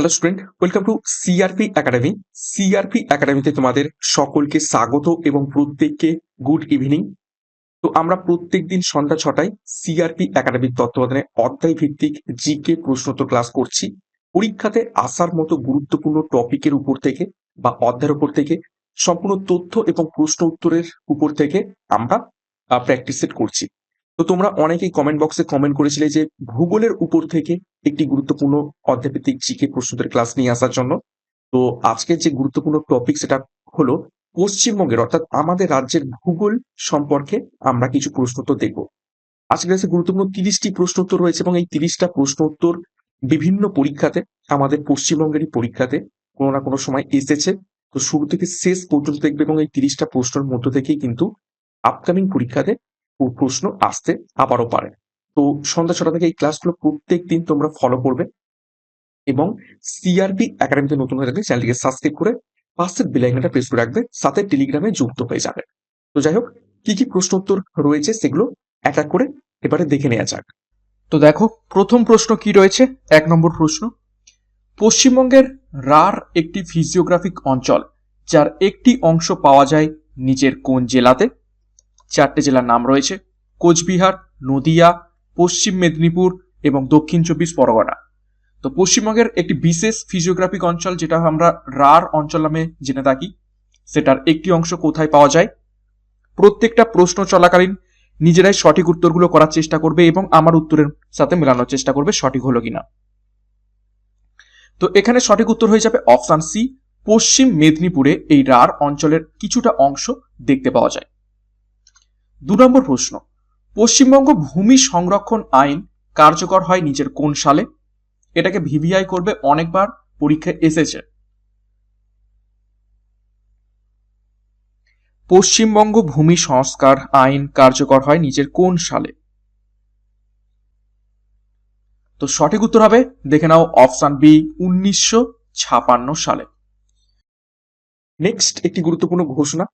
Hello student welcome to CRP academy CRP একাডেমিতে তোমাদের সকলকে স্বাগত এবং প্রত্যেককে গুড ইভিনিং তো আমরা প্রত্যেক দিন সন্ধ্যা ছটায় সিআরপি একাডেমির তত্ত্বাবধানে অধ্যায় ভিত্তিক জিকে প্রশ্নোত্তর ক্লাস করছি। পরীক্ষাতে আসার মতো গুরুত্বপূর্ণ টপিকের উপর থেকে বা অধ্যায়ের উপর থেকে, সম্পূর্ণ তথ্য এবং প্রশ্ন উত্তরের উপর থেকে আমরা প্র্যাকটিস করছি। তো তোমরা অনেকেই কমেন্ট বক্সে কমেন্ট করেছিলে যে ভূগোলের উপর থেকে একটি গুরুত্বপূর্ণ অধ্যায়ভিত্তিক জিকে প্রশ্নোত্তর ক্লাস নিয়ে আসার জন্য। তো আজকের যে গুরুত্বপূর্ণ টপিক সেটা হলো পশ্চিমবঙ্গের, অর্থাৎ আমাদের রাজ্যের ভূগোল সম্পর্কে আমরা কিছু প্রশ্ন প্রশ্নোত্তর দেখব। আজকের ক্লাসে গুরুত্বপূর্ণ তিরিশটি প্রশ্নোত্তর রয়েছে এবং এই তিরিশটা প্রশ্নোত্তর বিভিন্ন পরীক্ষাতে, আমাদের পশ্চিমবঙ্গেরই পরীক্ষাতে কোনো না কোনো সময় এসেছে। তো শুরু থেকে শেষ পর্যন্ত দেখবে এবং এই তিরিশটা প্রশ্নের মধ্য থেকেই কিন্তু আপকামিং পরীক্ষাতে প্রশ্ন আসতে আবারও পারে। তো সন্ধ্যা ছটা থেকে এই ক্লাসগুলো প্রত্যেক দিন তোমরা ফলো করবে এবং সিআরপি একাডেমিতে নতুন হয়ে থাকলে চ্যানেলটিকে সাবস্ক্রাইব করে পাশের বেলাইকনটা প্রেস করে রাখবে, সাথে টেলিগ্রামে যুক্ত হয়ে যাবে। তো যাই হোক, কি কি প্রশ্ন উত্তর রয়েছে সেগুলো এক এক করে এবারে দেখে নেওয়া যাক। তো দেখো, প্রথম প্রশ্ন কি রয়েছে? এক নম্বর প্রশ্ন, পশ্চিমবঙ্গের রার একটি ফিজিওগ্রাফিক অঞ্চল, যার একটি অংশ পাওয়া যায় নিচের কোন জেলাতে? চারটে জেলার নাম রয়েছে কোচবিহার, নদিয়া, পশ্চিম মেদিনীপুর এবং দক্ষিণ চব্বিশ পরগনা। তো পশ্চিমবঙ্গের একটি বিশেষ ফিজিওগ্রাফিক অঞ্চল যেটা আমরা রার অঞ্চল নামে জেনে থাকি, সেটার একটি অংশ কোথায় পাওয়া যায়? প্রত্যেকটা প্রশ্ন চলাকালীন নিজেরাই সঠিক উত্তরগুলো করার চেষ্টা করবে এবং আমার উত্তরের সাথে মেলানোর চেষ্টা করবে সঠিক হলো কিনা। তো এখানে সঠিক উত্তর হয়ে যাবে অপশান সি পশ্চিম মেদিনীপুরে এই রার অঞ্চলের কিছুটা অংশ দেখতে পাওয়া যায়। দু নম্বর প্রশ্ন, পশ্চিমবঙ্গ ভূমি সংরক্ষণ আইন কার্যকর হয় নিজের কোন সালে? এটাকে ভিভিআই করবে অনেকবার, পরীক্ষায় এসেছে। পশ্চিমবঙ্গ ভূমি সংস্কার আইন কার্যকর হয় নিজের কোন সালে? তো সঠিক উত্তর হবে, দেখে নাও অপশন বি, উনিশশো সালে। নেক্সট একটি গুরুত্বপূর্ণ ঘোষণা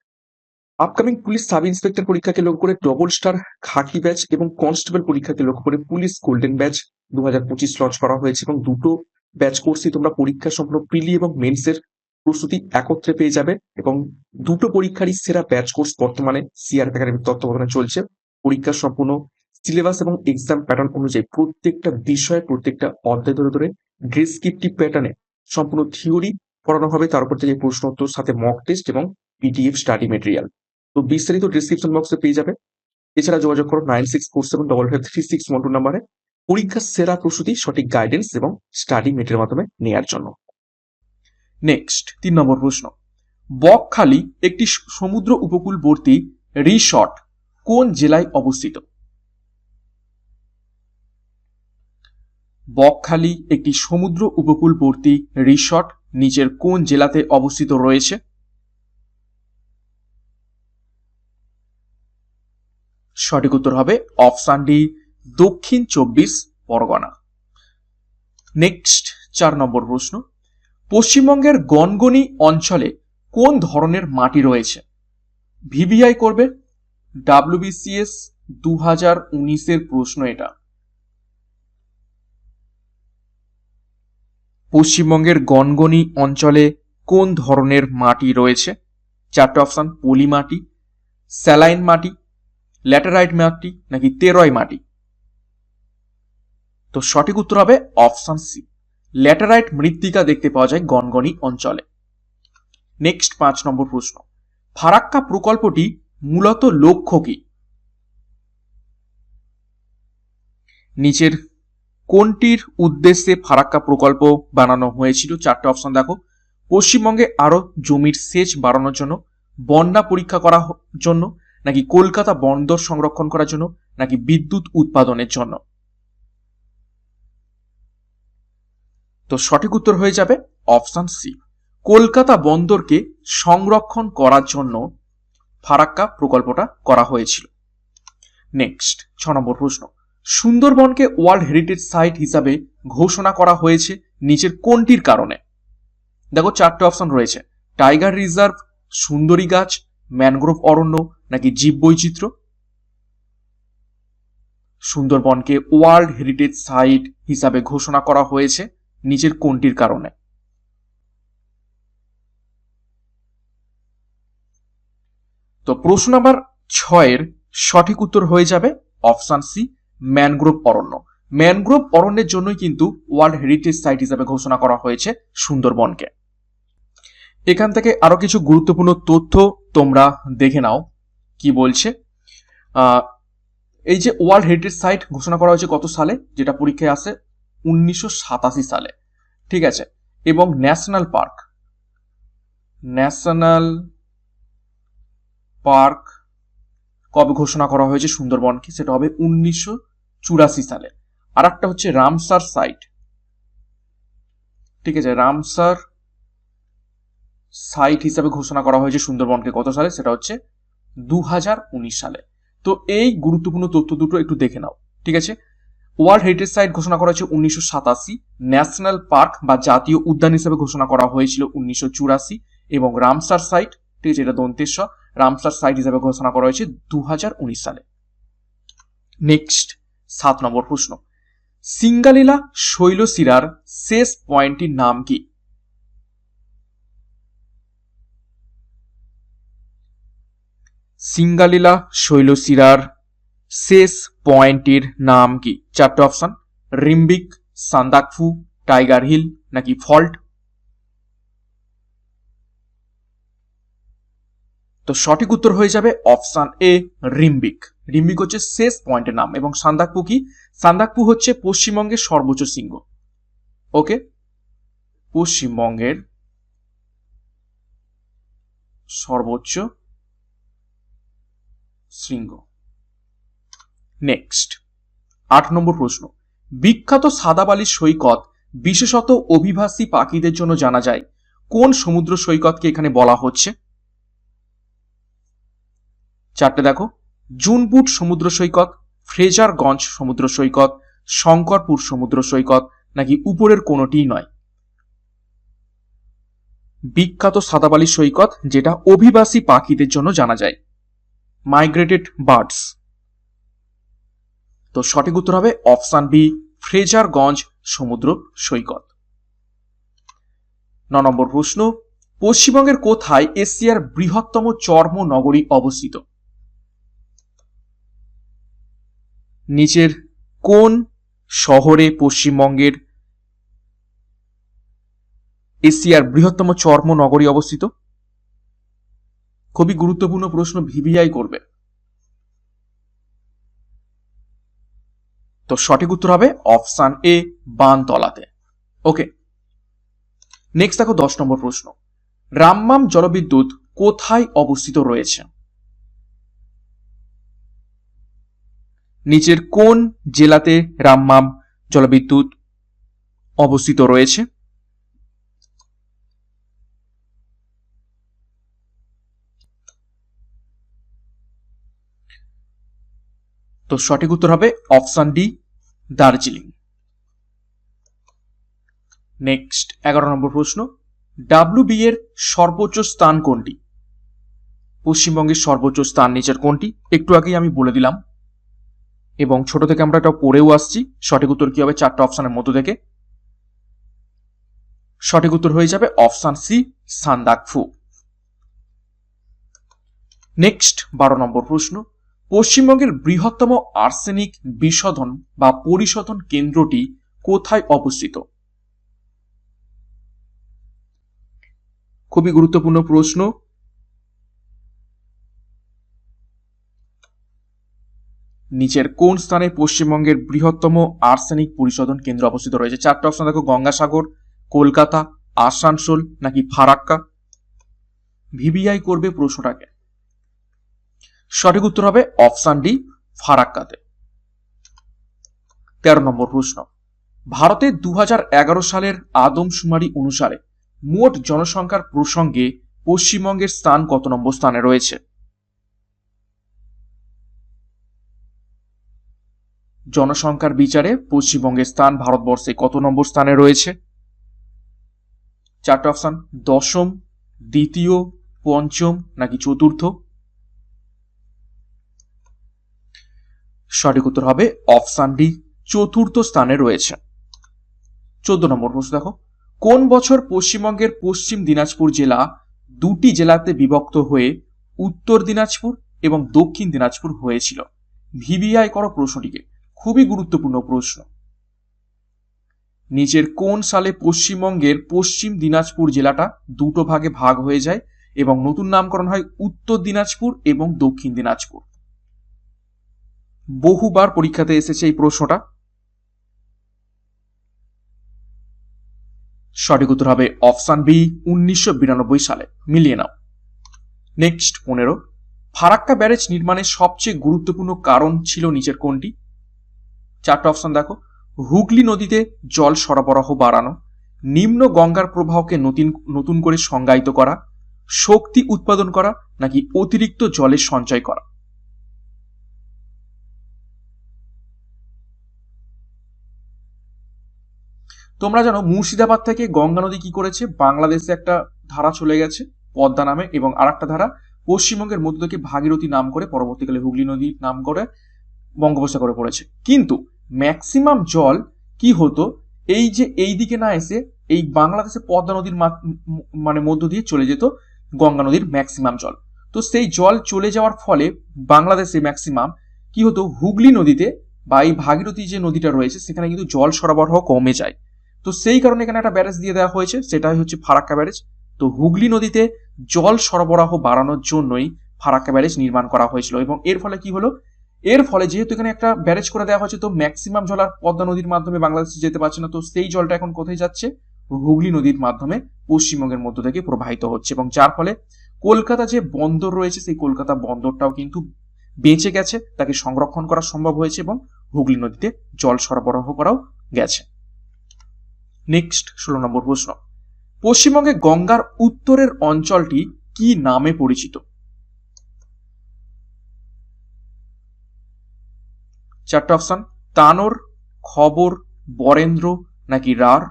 আপকামিং পুলিশ সাব ইন্সপেক্টর পরীক্ষাকে লক্ষ্য করে ডবল স্টার খাকি ব্যাচ এবং কনস্টেবল পরীক্ষাকে লক্ষ্য করে পুলিশ গোল্ডেন ব্যাচ দু হাজার পঁচিশ লঞ্চ করা হয়েছে এবং দুটো ব্যাচ কোর্সই তোমরা পরীক্ষা সম্পূর্ণ প্রিলি এবং মেন্সের প্রস্তুতি একত্রে পেয়ে যাবে এবং দুটো পরীক্ষারই সেরা ব্যাচ কোর্স বর্তমানে সিআর একাডেমির তত্ত্বাবধানে চলছে। পরীক্ষার সম্পূর্ণ সিলেবাস এবং এক্সাম প্যাটার্ন অনুযায়ী প্রত্যেকটা বিষয়, প্রত্যেকটা অধ্যায় ধরে ধরে ডেসক্রিপটিভ প্যাটার্নে সম্পূর্ণ থিওরি পড়ানো হবে। তার উপর থেকে প্রশ্ন উত্তর সাথে মক টেস্ট এবং পিডিএফ স্টাডি মেটেরিয়াল তো বিস্তারিত ডিসক্রিপশন বক্সে পেয়ে যাবে এছাড়া যোগাযোগ করো nine six four seven double five three six one two নাম্বারে। পরীক্ষার সেরা প্রস্তুতি, সঠিক গাইডেন্স এবং স্টাডি মেটের মাধ্যমে নেয়ার জন্য। নেক্সট তিন নম্বর প্রশ্ন। বকখালি একটি সমুদ্র উপকূলবর্তী রিসর্ট কোন জেলায় অবস্থিত? বকখালি একটি সমুদ্র উপকূলবর্তী রিসর্ট নিচের কোন জেলাতে অবস্থিত রয়েছে? সঠিক উত্তর হবে অপশন ডি, দক্ষিণ চব্বিশ পরগনা। নেক্সট, চার নম্বর প্রশ্ন। পশ্চিমবঙ্গের গনগনি অঞ্চলে কোন ধরনের মাটি রয়েছে? ভিভিআই করবে। ডাব্লিউবিসিএস দু হাজার উনিশের প্রশ্ন এটা। পশ্চিমবঙ্গের গনগনি অঞ্চলে কোন ধরনের মাটি রয়েছে? চারটে অপশন, পলি মাটি, স্যালাইন মাটি ল্যাটেরাইট মাটি নাকি তেরয় মাটি? তো সঠিক উত্তর হবে অপশন সি। ল্যাটেরাইট মৃত্তিকা দেখতে পাওয়া যায় গনগনি অঞ্চলে। নেক্সট পাঁচ নম্বর প্রশ্ন। ফারাক্কা প্রকল্পটি মূলত লক্ষ্য কি? নিচের কোনটির উদ্দেশ্যে ফারাক্কা প্রকল্প বানানো হয়েছিল? চারটে অপশন দেখো। পশ্চিমবঙ্গে আরও জমির সেচ বাড়ানোর জন্য, বন্যা পরীক্ষা করার জন্য নাকি কলকাতা বন্দর সংরক্ষণ করার জন্য, নাকি বিদ্যুৎ উৎপাদনের জন্য? তো সঠিক উত্তর হয়ে যাবে অপশন সি কলকাতা বন্দরকে সংরক্ষণ করার জন্য ফারাক্কা প্রকল্পটা করা হয়েছিল। নেক্সট ছ নম্বর প্রশ্ন। সুন্দরবনকে ওয়ার্ল্ড হেরিটেজ সাইট হিসাবে ঘোষণা করা হয়েছে নিচের কোনটির কারণে? দেখো চারটে অপশন রয়েছে। টাইগার রিজার্ভ, সুন্দরী গাছ, ম্যানগ্রোভ অরণ্য নাকি জীববৈচিত্র্য সুন্দরবনকে ওয়ার্ল্ড হেরিটেজ সাইট হিসাবে ঘোষণা করা হয়েছে নিচের কোনটির কারণে? তো প্রশ্ন নাম্বার ছয়ের সঠিক উত্তর হয়ে যাবে অপশান সি, ম্যানগ্রোভ অরণ্য। ম্যানগ্রোভ অরণ্যের জন্যই কিন্তু ওয়ার্ল্ড হেরিটেজ সাইট হিসাবে ঘোষণা করা হয়েছে সুন্দরবনকে। এখান থেকে আরও কিছু গুরুত্বপূর্ণ তথ্য তোমরা দেখে নাও। কি বলছে? এই যে ওয়ার্ল্ড হেরিটেজ সাইট ঘোষণা করা হয়েছে কত সালে? যেটা পরীক্ষায় আসে উনিশশো সাতাশি সালে। ঠিক আছে? এবং ন্যাশনাল পার্ক ন্যাশনাল পার্ক কবে ঘোষণা করা হয়েছে সুন্দরবনকে? সেটা হবে উনিশশো চুরাশি সালে। আর একটা হচ্ছে রামসার সাইট ঠিক আছে? রামসার সাইট হিসাবে ঘোষণা করা হয়েছে সুন্দরবনকে কত সালে? সেটা হচ্ছে দু হাজার উনিশ সালে। তো এই গুরুত্বপূর্ণ তথ্য দুটো একটু দেখে নাও, ঠিক আছে? ওয়ার্ল্ড হেরিটেজ সাইট ঘোষণা করা হয়েছে উনিশশো সাতাশি ন্যাশনাল পার্ক বা জাতীয় উদ্যান হিসেবে ঘোষণা করা হয়েছিল উনিশশো চুরাশি, এবং রামসার সাইট ঠিক আছে, এটা দন্তেশ্ব রামসার সাইট হিসেবে ঘোষণা করা হয়েছে দু হাজার উনিশ সালে। নেক্সট সাত নম্বর প্রশ্ন। সিঙ্গালীলা শৈলশিরার শেষ পয়েন্টটির নাম কি? সিঙ্গালীলা শৈলশিরার শেষ পয়েন্টটির নাম কি? চারটে option, Rimbik, Sandakphu, Tiger Hill নাকি ফল্ট? তো সঠিক উত্তর হয়ে যাবে অপশন এ, রিম্বিক। রিম্বিক হচ্ছে শেষ পয়েন্টের নাম এবং সান্দাকপু কি? সান্দাকপু হচ্ছে পশ্চিমবঙ্গের সর্বোচ্চ শৃঙ্গ। ওকে? পশ্চিমবঙ্গের সর্বোচ্চ শৃঙ্গ। নেক্সট আট নম্বর প্রশ্ন। বিখ্যাত সাদাবালির সৈকত বিশেষত অভিবাসী পাখিদের জন্য জানা যায়। কোন সমুদ্র সৈকতকে এখানে বলা হচ্ছে? চারটে দেখো। জুনপুট সমুদ্র সৈকত, ফ্রেজারগঞ্জ সমুদ্র সৈকত, শঙ্করপুর সমুদ্র সৈকত নাকি উপরের কোনোটিই নয়। বিখ্যাত সাদাবালি সৈকত যেটা অভিবাসী পাখিদের জন্য জানা যায়। মাইগ্রেটেড বার্ডস তো সঠিক উত্তর হবে অপশন বি, ফ্রেজারগঞ্জ সমুদ্র সৈকত। ন নম্বর প্রশ্ন, পশ্চিমবঙ্গের কোথায় এশিয়ার বৃহত্তম চর্ম নগরী অবস্থিত? নিচের কোন শহরে পশ্চিমবঙ্গের এশিয়ার বৃহত্তম চর্ম নগরী অবস্থিত? খুবই গুরুত্বপূর্ণ প্রশ্ন ভিভিআই করবে। তো সঠিক উত্তর হবে অপশান এ, বানতলাতে। ওকে। নেক্সট দেখো দশ নম্বর প্রশ্ন। রামমাম জলবিদ্যুৎ কোথায় অবস্থিত রয়েছে? নিচের কোন জেলাতে রামমাম জলবিদ্যুৎ অবস্থিত রয়েছে? তো সঠিক উত্তর হবে অপশন ডি, দার্জিলিং। নেক্সট, এগারো নম্বর প্রশ্ন। ডাব্লিউ বি এর সর্বোচ্চ স্থান কোনটি? পশ্চিমবঙ্গের সর্বোচ্চ স্থান নিচের কোনটি? একটু আগেই আমি বলে দিলাম। এবং ছোট থেকে আমরা এটা পড়েও আসছি। সঠিক উত্তর কি হবে? চারটা অপশানের মধ্য থেকে। সঠিক উত্তর হয়ে যাবে অপশান সি, সান্দাকফু। নেক্সট, বারো নম্বর প্রশ্ন। পশ্চিমবঙ্গের বৃহত্তম আর্সেনিক বিশোধন বা পরিশোধন কেন্দ্রটি কোথায় অবস্থিত? খুবই গুরুত্বপূর্ণ প্রশ্ন। নিচের কোন স্থানে পশ্চিমবঙ্গের বৃহত্তম আর্সেনিক পরিশোধন কেন্দ্র অবস্থিত রয়েছে? চারটা অপশন দেখো, গঙ্গাসাগর, কলকাতা, আসানসোল নাকি ফারাক্কা? ভিভিআই করবে প্রশ্নটাকে। সঠিক উত্তর হবে অপশান ডি, ফারাক্কাতে। তেরো নম্বর প্রশ্ন। ভারতের দু সালের আদমশুমারি অনুসারে মোট জনসংখ্যার প্রসঙ্গে পশ্চিমবঙ্গের স্থান কত নম্বর স্থানে রয়েছে? জনসংখ্যার বিচারে পশ্চিমবঙ্গের স্থান ভারতবর্ষে কত নম্বর স্থানে রয়েছে? চারটে অপশন, দশম, দ্বিতীয়, পঞ্চম নাকি চতুর্থ? সঠিক উত্তর হবে অপশান ডি, চতুর্থ স্থানে রয়েছে। চোদ্দ নম্বর প্রশ্ন দেখো। কোন বছর পশ্চিমবঙ্গের পশ্চিম দিনাজপুর জেলা দুটি জেলাতে বিভক্ত হয়ে উত্তর দিনাজপুর এবং দক্ষিণ দিনাজপুর হয়েছিল? ভিভিআই করো প্রশ্নটিকে। খুবই গুরুত্বপূর্ণ প্রশ্ন। নিচের কোন সালে পশ্চিমবঙ্গের পশ্চিম দিনাজপুর জেলাটা দুটো ভাগে ভাগ হয়ে যায় এবং নতুন নামকরণ হয় উত্তর দিনাজপুর এবং দক্ষিণ দিনাজপুর? বহুবার পরীক্ষাতে এসেছে এই প্রশ্নটা। সঠিক উত্তর হবে অপশন বি, উনিশশো বিরানব্বই সালে। মিলিয়ে নাও। নেক্সট, পনেরো। ফারাক্কা ব্যারেজ নির্মাণের সবচেয়ে গুরুত্বপূর্ণ কারণ ছিল নিচের কোনটি? চারটা অপশন দেখো। হুগলি নদীতে জল সরবরাহ বাড়ানো, নিম্ন গঙ্গার প্রবাহকে নতুন নতুন করে সংজ্ঞায়িত করা, শক্তি উৎপাদন করা, নাকি অতিরিক্ত জলের সঞ্চয় করা? তোমরা জানো, মুর্শিদাবাদ থেকে গঙ্গা নদী কি করেছে? বাংলাদেশে একটা ধারা চলে গেছে, পদ্মা নামে, এবং আর একটা ধারা, পশ্চিমবঙ্গের মধ্য থেকে ভাগীরথী নাম করে, পরবর্তীকালে হুগলি নদীর নাম করে বঙ্গোপসাগরে পড়েছে। কিন্তু ম্যাক্সিমাম জল কি হতো? এই যে এই দিকে না এসে এই বাংলাদেশে পদ্মা নদীর মানে মধ্য দিয়ে চলে যেত গঙ্গা নদীর ম্যাক্সিমাম জল। তো সেই জল চলে যাওয়ার ফলে বাংলাদেশে ম্যাক্সিমাম কি হতো? হুগলি নদীতে বা এই ভাগীরথী যে নদীটা রয়েছে, সেখানে কিন্তু জল সরবরাহ কমে যায়। তো সেই কারণে এখানে একটা ব্যারেজ দিয়ে দেওয়া হয়েছে, সেটাই হচ্ছে ফারাক্কা ব্যারেজ। তো হুগলি নদীতে জল সরবরাহ বাড়ানোর জন্যই ফারাক্কা ব্যারেজ নির্মাণ করা হয়েছিল এবং এর ফলে কি হলো? এর ফলে যেহেতু এখানে একটা ব্যারেজ করে দেওয়া হয়েছে, তো ম্যাক্সিমাম জল আর পদ্মা নদীর মাধ্যমে বাংলাদেশে যেতে পারছে না, তো সেই জলটা এখন কোথায় যাচ্ছে? হুগলি নদীর মাধ্যমে পশ্চিমবঙ্গের মধ্য থেকে প্রবাহিত হচ্ছে এবং যার ফলে কলকাতা যে বন্দর রয়েছে, সেই কলকাতা বন্দরটাও কিন্তু বেঁচে গেছে, তাকে সংরক্ষণ করা সম্ভব হয়েছে এবং হুগলি নদীতে জল সরবরাহ করাও গেছে। নেক্সট ষোলো নম্বর প্রশ্ন। পশ্চিমবঙ্গে গঙ্গার উত্তরের অঞ্চলটি কি নামে পরিচিত? চারটা অপশন, তানোর, খবর, বরেন্দ্র নাকি রার?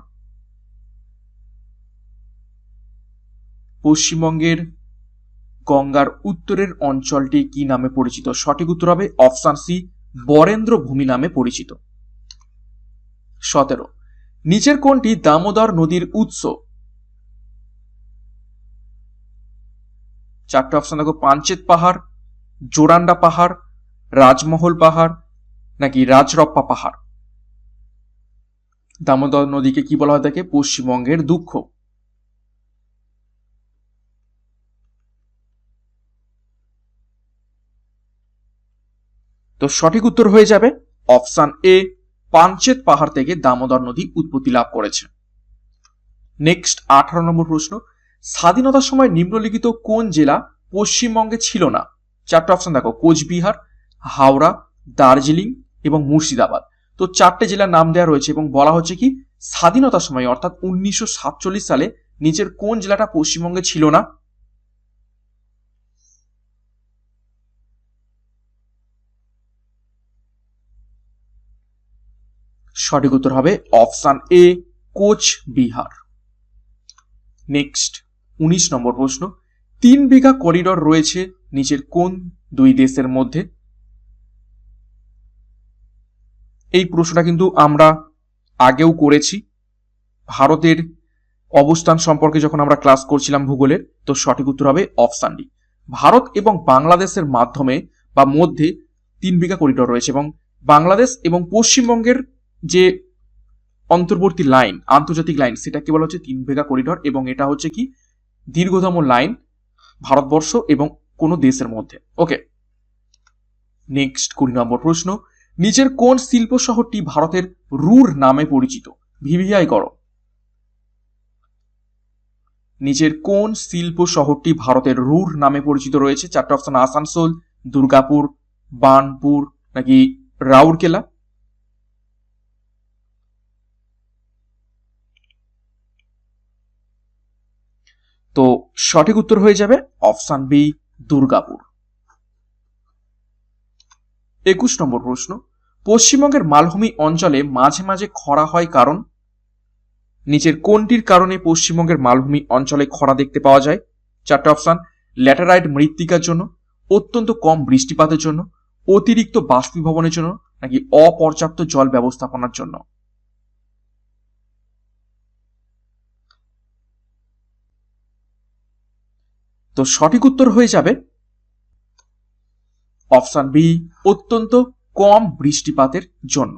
পশ্চিমবঙ্গের গঙ্গার উত্তরের অঞ্চলটি কি নামে পরিচিত? সঠিক উত্তর হবে অপশন সি, বরেন্দ্র ভূমি নামে পরিচিত। সতেরো। নিচের কোনটি দামোদর নদীর উৎস। চারটে অপশন দেখো পাঞ্চেত পাহাড়, জোরান্ডা পাহাড়, রাজমহল পাহাড়, নাকি রাজরপ্পা পাহাড়। দামোদর নদীকে কি বলা হয় থাকে পশ্চিমবঙ্গের দুঃখ। তো সঠিক উত্তর হয়ে যাবে অপশন এ। পাঞ্চেত পাহাড় থেকে দামোদর নদী উৎপত্তি লাভ করেছে। নেক্সট আঠারো নম্বর প্রশ্ন। স্বাধীনতার সময় নিম্নলিখিত কোন জেলা পশ্চিমবঙ্গে ছিল না? চারটে অপশন দেখো, কোচবিহার, হাওড়া, দার্জিলিং এবং মুর্শিদাবাদ। তো চারটে জেলার নাম দেওয়া রয়েছে এবং বলা হচ্ছে কি, স্বাধীনতার সময়, অর্থাৎ উনিশশো সাতচল্লিশ সালে নিচের কোন জেলাটা পশ্চিমবঙ্গে ছিল না? সঠিক উত্তর হবে option A, Cooch Behar. Next, উনিশ নম্বর প্রশ্ন। তিন বিঘা করিডর রয়েছে নিচের কোন দুই দেশের মধ্যে? এই প্রশ্নটা কিন্তু আমরা আগেও করেছি। ভারতের অবস্থান সম্পর্কে যখন আমরা ক্লাস করছিলাম ভূগোলের, তো সঠিক উত্তর হবে অপশান ডি। ভারত এবং বাংলাদেশের মাধ্যমে বা মধ্যে তিন বিঘা করিডর রয়েছে এবং বাংলাদেশ এবং পশ্চিমবঙ্গের যে অন্তর্বর্তী লাইন, আন্তর্জাতিক লাইন, সেটাকে বলা হচ্ছে তিন বিঘা করিডর এবং এটা হচ্ছে কি? দীর্ঘতম লাইন ভারতবর্ষ এবং কোনো দেশের মধ্যে। ওকে, নেক্সট কুড়ি নম্বর প্রশ্ন। নিচের কোন শিল্প শহরটি ভারতের রুর নামে পরিচিত? ভিভিআই করো। নিচের কোন শিল্প শহরটি ভারতের রুর নামে পরিচিত রয়েছে? চারটা অপশন আসানসোল, দুর্গাপুর বানপুর নাকি রাউরকেলা? তো সঠিক উত্তর হয়ে যাবে অপশান বি, দুর্গাপুর। একুশ নম্বর প্রশ্ন, পশ্চিমবঙ্গের মালভূমি অঞ্চলে মাঝে মাঝে খরা হয় কারণ? নিচের কোনটির কারণে পশ্চিমবঙ্গের মালভূমি অঞ্চলে খরা দেখতে পাওয়া যায়? চারটে অপশন, ল্যাটারাইট মৃত্তিকার জন্য, অত্যন্ত কম বৃষ্টিপাতের জন্য, অতিরিক্ত বাষ্পীভবনের জন্য, নাকি অপর্যাপ্ত জল ব্যবস্থাপনার জন্য? তো সঠিক উত্তর হয়ে যাবে অপশন বি, অত্যন্ত কম বৃষ্টিপাতের জন্য।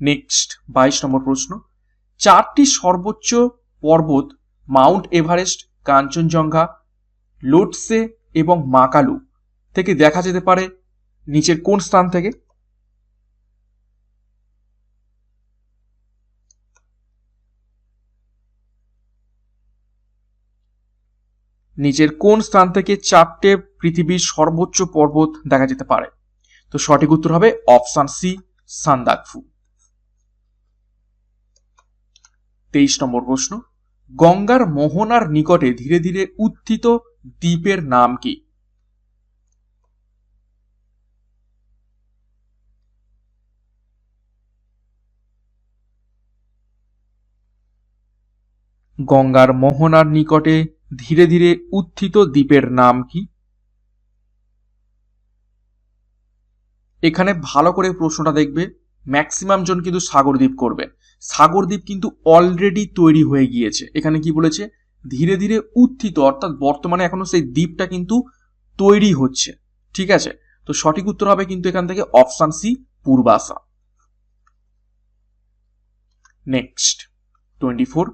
নেক্সট, বাইশ নম্বর প্রশ্ন। চারটি সর্বোচ্চ পর্বত, মাউন্ট এভারেস্ট, কাঞ্চনজঙ্ঘা, লোটসে এবং মাকালু থেকে দেখা যেতে পারে নিচের কোন স্থান থেকে? নিচের কোন স্থান থেকে চারটে পৃথিবীর সর্বোচ্চ পর্বত দেখা যেতে পারে? তো সঠিক উত্তর হবে অপশন সি, সান্দাকফু। তেইশ নম্বর প্রশ্ন, গঙ্গার মোহনার নিকটে ধীরে ধীরে উত্থিত দ্বীপের নাম কি? গঙ্গার মোহনার নিকটে ধীরে ধীরে উত্থিত দ্বীপের নাম কি? এখানে ভালো করে প্রশ্নটা দেখবে ম্যাক্সিমাম জন কিন্তু সাগরদ্বীপ করবে। সাগরদ্বীপ কিন্তু অলরেডি তৈরি হয়ে গিয়েছে। এখানে কি বলেছে? ধীরে ধীরে উত্থিত, অর্থাৎ বর্তমানে এখনও সেই দ্বীপটা কিন্তু তৈরি হচ্ছে। ঠিক আছে? তো সঠিক উত্তর হবে কিন্তু এখান থেকে option C Purbasha next twenty four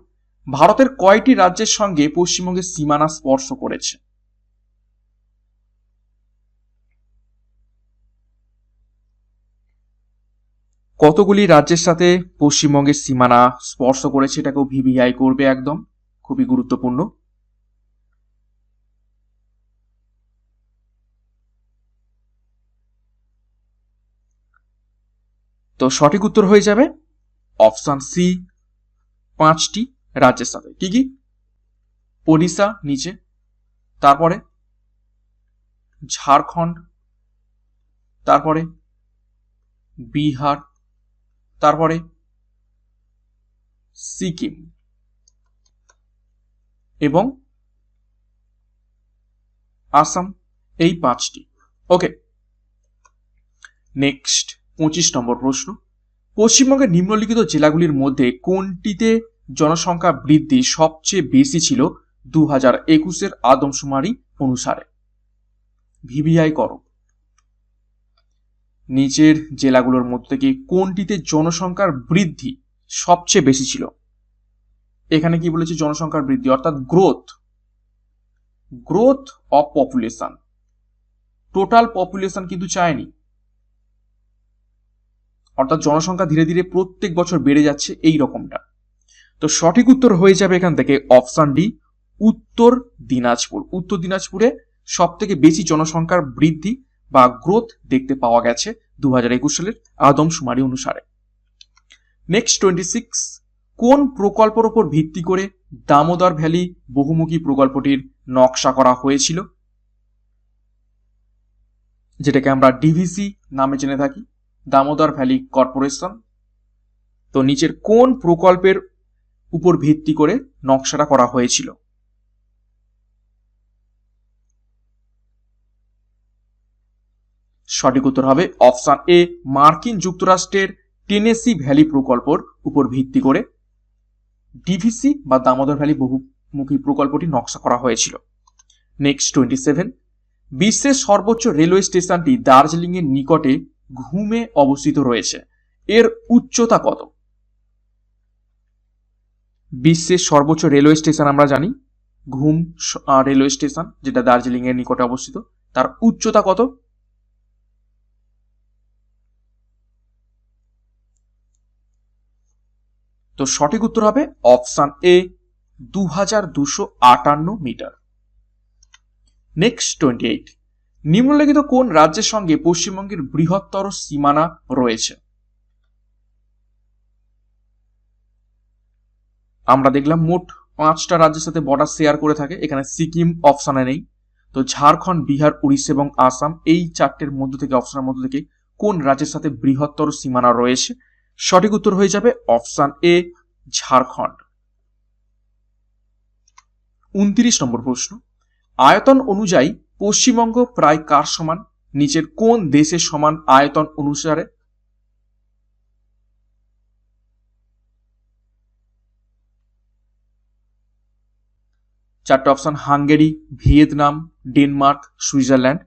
ভারতের কয়টি রাজ্যের সঙ্গে পশ্চিমবঙ্গের সীমানা স্পর্শ করেছে? কতগুলি রাজ্যের সাথে পশ্চিমবঙ্গের সীমানা স্পর্শ করেছে এটাকেও ভিভিআই করবে একদম, খুবই গুরুত্বপূর্ণ। তো সঠিক উত্তর হয়ে যাবে অপশন সি, পাঁচটি। রাজ্যের সাথে। কি কি? ওড়িশা নিচে, তারপরে ঝাড়খণ্ড, তারপরে বিহার, তারপরে সিকিম এবং আসাম, এই পাঁচটি। ওকে, নেক্সট, পঁচিশ নম্বর প্রশ্ন। পশ্চিমবঙ্গের নিম্নলিখিত জেলাগুলির মধ্যে কোনটিতে জনসংখ্যা বৃদ্ধি সবচেয়ে বেশি ছিল দু হাজার একুশের আদমশুমারি অনুসারে। ভিভিআই করো। নিচের জেলাগুলোর মধ্যে থেকে কোনটিতে জনসংখ্যার বৃদ্ধি সবচেয়ে বেশি ছিল? এখানে কি বলেছে জনসংখ্যার বৃদ্ধি? অর্থাৎ growth growth of population total population কিন্তু চায়নি। অর্থাৎ জনসংখ্যা ধীরে ধীরে প্রত্যেক বছর বেড়ে যাচ্ছে এই রকমটা। তো সঠিক উত্তর হয়ে যাবে এখান থেকে অপশন ডি, উত্তর দিনাজপুর। উত্তর দিনাজপুরে সব থেকে বেশি জনসংখ্যার বৃদ্ধি বা গ্রোথ দেখতে পাওয়া গেছে দু হাজার একুশ সালের আদমশুমারি অনুসারে। নেক্সট টোয়েন্টি সিক্স কোন প্রকল্পের ওপর ভিত্তি করে দামোদর ভ্যালি বহুমুখী প্রকল্পটির নকশা করা হয়েছিল? যেটাকে আমরা ডিভিসি নামে জেনে থাকি, দামোদর ভ্যালি কর্পোরেশন। তো নিচের কোন প্রকল্পের উপর ভিত্তি করে নকশাটা করা হয়েছিল। সঠিক উত্তর হবে অপশন এ, মার্কিন যুক্তরাষ্ট্রের টেনেসি ভ্যালি প্রকল্পর উপর ভিত্তি করে ডিভিসি বা দামোদর ভ্যালি বহুমুখী প্রকল্পটি নকশা করা হয়েছিল। নেক্সট টোয়েন্টি সেভেন, বিশ্বের সর্বোচ্চ রেলওয়ে স্টেশনটি দার্জিলিং এর নিকটে ঘুমে অবস্থিত রয়েছে। এর উচ্চতা কত? বিশ্বের সর্বোচ্চ রেলওয়ে স্টেশন আমরা জানি। ঘুম রেলওয়ে স্টেশন, যেটা দার্জিলিং এর নিকটে অবস্থিত। তার উচ্চতা কত? তো সঠিক উত্তর হবে অপশন এ দু হাজার দুশো আটান্ন মিটার। Next twenty eight. নিম্নলিখিত কোন রাজ্যের সঙ্গে পশ্চিমবঙ্গের বৃহত্তর সীমানা রয়েছে? আমরা দেখলাম মোট পাঁচটা রাজ্যের সাথে বর্ডার শেয়ার করে থাকে, এখানে সিকিম অপশানে নেই। তো ঝাড়খণ্ড, বিহার, উড়িষ্যা এবং আসাম এই চারটের মধ্য থেকে অপশানের মধ্য থেকে কোন রাজ্যের সাথে বৃহত্তর সীমানা রয়েছে? সঠিক উত্তর হয়ে যাবে অপশান এ ঝাড়খণ্ড। উনত্রিশ নম্বর প্রশ্ন। আয়তন অনুযায়ী পশ্চিমবঙ্গ প্রায় কার সমান? নিচের কোন দেশের সমান আয়তন অনুসারে? চারটে option, Hungary, Vietnam, Denmark, Switzerland.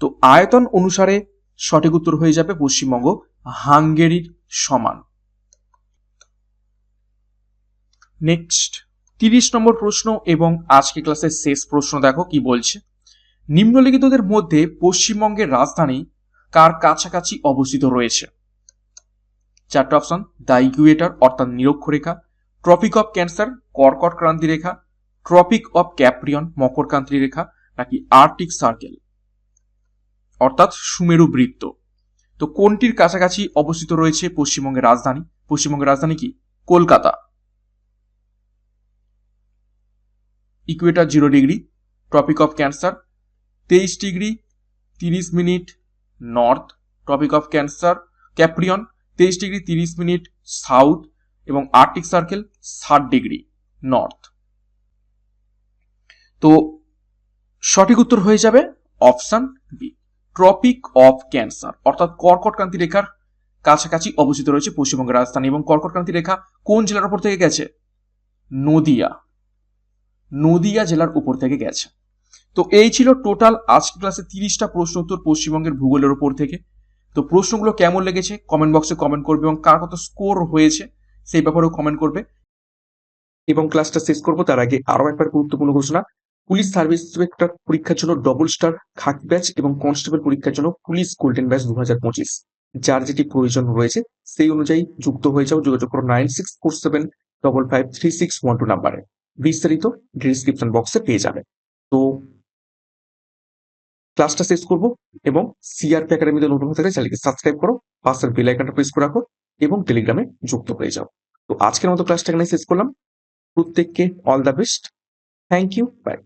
তো আয়তন অনুসারে সঠিক উত্তর হয়ে যাবে পশ্চিমবঙ্গ, হাঙ্গেরির সমান। নেক্সট, তিরিশ নম্বর প্রশ্ন এবং আজকে ক্লাসের শেষ প্রশ্ন দেখো কি বলছে। নিম্নলিখিতদের মধ্যে পশ্চিমবঙ্গের রাজধানী কার কাছাকাছি অবস্থিত রয়েছে? চারটে অপশন, দ্য ইকুয়েটার অর্থাৎ নিরক্ষরেখা, ট্রপিক অফ ক্যান্সার, কর্কট ক্রান্তি রেখা ট্রপিক অফ ক্যাপ্রিয়ন মকর ক্রান্তি রেখা, নাকি আর্টিক সার্কেল অর্থাৎ সুমেরু বৃত্ত। তো কোনটির কাছাকাছি অবস্থিত রয়েছে পশ্চিমবঙ্গের রাজধানী? পশ্চিমবঙ্গের রাজধানী কি? Kolkata. Equator zero degree tropic of cancer তেইশ ডিগ্রি তিরিশ minute north tropic of cancer capricorn তেইশ ডিগ্রি তিরিশ মিনিট সাউথ এবং আর্টিক সার্কেল ষাট ডিগ্রি নর্থ তো সঠিক উত্তর হয়ে যাবে option B, tropic of cancer, অর্থাৎ কর্কট ক্রান্তি রেখার কাছাকাছি অবস্থিত রয়েছে পশ্চিমবঙ্গের রাজধানী এবং কর্কট ক্রান্তি রেখা কোন জেলার উপর থেকে গেছে? নদিয়া। নদিয়া জেলার উপর থেকে গেছে। তো এই ছিল টোটাল আজকে ক্লাসে তিরিশটা প্রশ্ন উত্তর পশ্চিমবঙ্গের ভূগোলের উপর থেকে। তো প্রশ্নগুলো কেমন লেগেছে কমেন্ট বক্সে কমেন্ট করবে এবং কার কত স্কোর হয়েছে সেই ব্যাপারেও কমেন্ট করবে। এবং ক্লাসটা শেষ করব, তার আগে আরও একবার গুরুত্বপূর্ণ ঘোষণা। পুলিশ সার্ভিস ইন্সপেক্টর পরীক্ষার জন্য ডবল স্টার খাকি ব্যাচ এবং কনস্টেবল পরীক্ষার জন্য পুলিশ গোল্ডেন ব্যাচ দু হাজার পঁচিশ। যার যেটি প্রয়োজন রয়েছে, সেই অনুযায়ী যুক্ত হয়ে যাও, যোগাযোগ করো nine six four seven double five three six one two নাম্বারে বিস্তারিত ডিসক্রিপশন বক্সে পেয়ে যাবে। তো ক্লাসটা শেষ করব এবং সিআরপি একাডেমিতে নতুন থাকলে চ্যানেলকে সাবস্ক্রাইব করো, পাশের বেল আইকনটা প্রেস করে রাখো এবং টেলিগ্রামে যুক্ত হয়ে যাও। তো, আজকের মতো ক্লাসটা এখানে শেষ করলাম। প্রত্যেককে all the best thank you bye